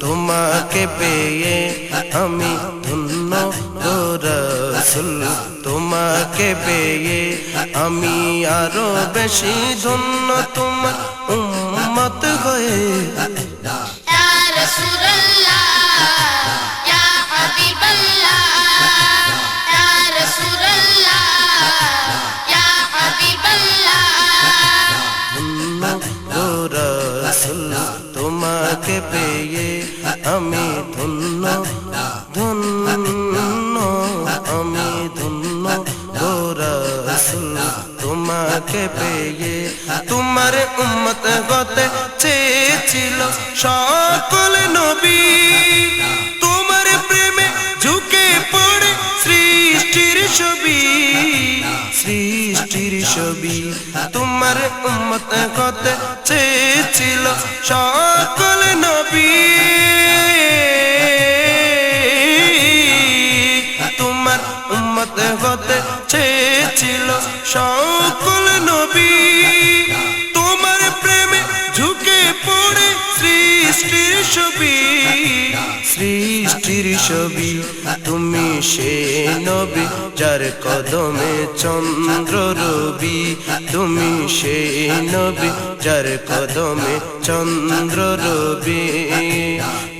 তোমাকে পেয়ে আমি ধন্য রসুল। তোমাকে পেয়ে আমি আরও বেশি ধন্য। তোমার উম্মত হয়ে তোমাকে পেয়ে আমি ধন্য ধন্য, আমি ধন্য গোরসুল তোমাকে পেয়ে তোমার উম্মত হতে চেয়েছিল সকল নবী। তোমার উম্মত হতে চেয়েছিল সকল নবী। তোমার উম্মত হতে চেয়েছিল সকল নবী। তোমার প্রেমে ঝুঁকে পড়ে সৃষ্টির ছবি। সৃষ্টির ছবি। তুমি সে নবী যার কদমে চন্দ্র রবি। তুমি সে নবী যার কদমে চন্দ্র রবি।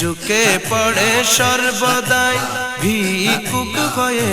ঝুঁকে পড়ে সর্বদাই ভিকুক হয়ে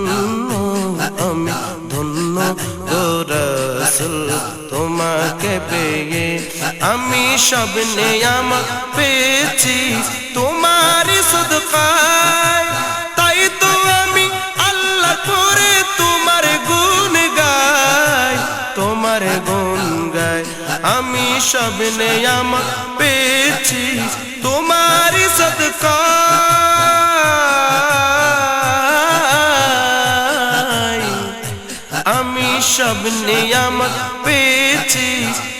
রসুল তোমাকে পেয়ে আমি সব নিয়ামত পেয়েছি তোমার সদকায়। তাই তো আমি আল্লাহ করে তোমার গুণ গাই তোমার গুণ গাই আমি সব নিয়ামত পেয়েছি তোমার সদকায়। সব নিয়ামত পেয়েছি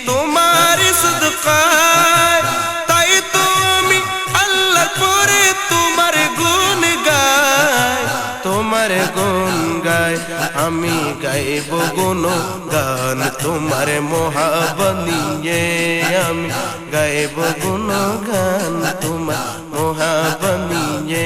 তোমার সদকায় তাই তো আমি আল্লাহ করে তোমার গুণ গায় তোমার গুণ গায় আমি গাইব গুণ গান তোমার মহাবনিয়ে আমি গাইব গুণ গান তোমার মহাবনিয়ে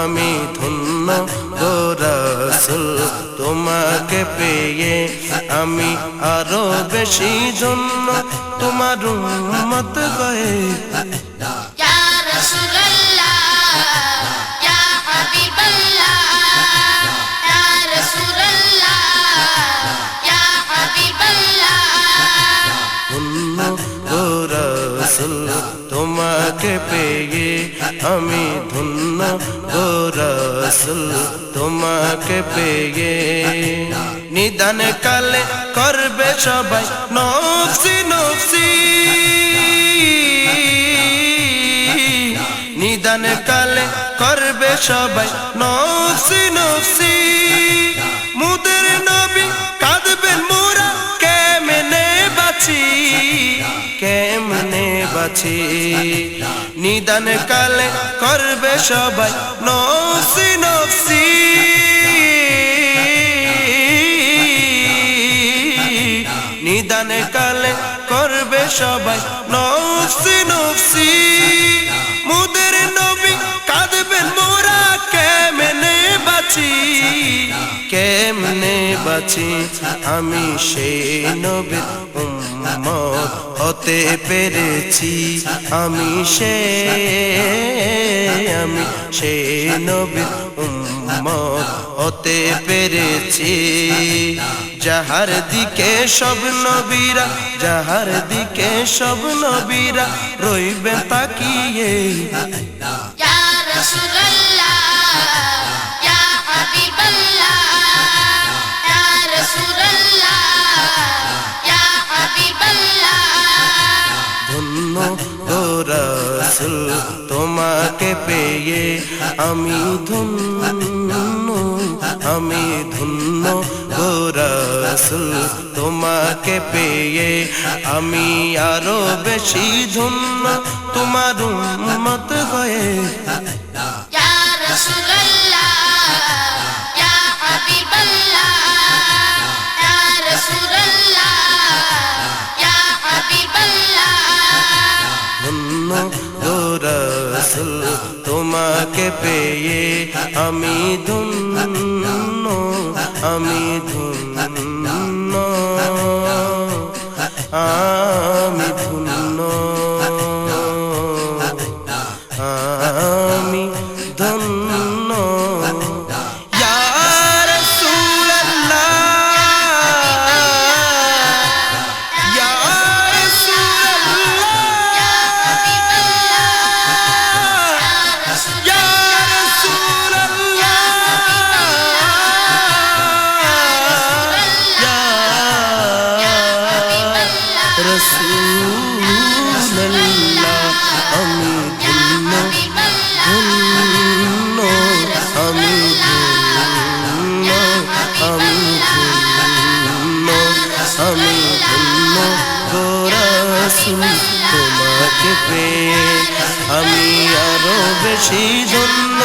আমি ধন্য গোরাসুল তোমাকে পেয়ে আমি আরও বেশি ধন্য তোমার মত গয়ে। তোমাকে পেয়ে আমি ধন্য গো রসুল তোমাকে পেয়ে নিদান কালে করবে সবাই নফসি নফসি নিদান কালে করবে সবাই নফসি নফসি মুদের নবী কাঁদবেন মোরা কেমনে বাঁচি কেমনে বাঁচি নিদান কালে করবে সবাই নসি নসি নিদান কালে করবে সবাই নসি নসি মুদের নবী কাঁদবেন মোরা কেমনে বাঁচি? কেমনে বাঁচি? আমি সেই নবীর উম্মত হতে পেরেছি। আমি সে, আমি সেই নবীর উম্মত হতে পেরেছি। যাহার দিকে সব নবীরা, যাহার দিকে সব নবীরা রইবে তাকিয়ে। গোরাসুল তোমাকে পেয়ে আমি ধন্য আমি ধন্য গোরাসুল তোমাকে পেয়ে আমি আরও বেশি ধন্য, তোমার মত হয়ে গোরাসুল তোমাকে পেয়ে আমি ধন্য আমি ধন্য। গোরাসুল তোমাকে পেয়ে আমি আরও বেশি ধন্য।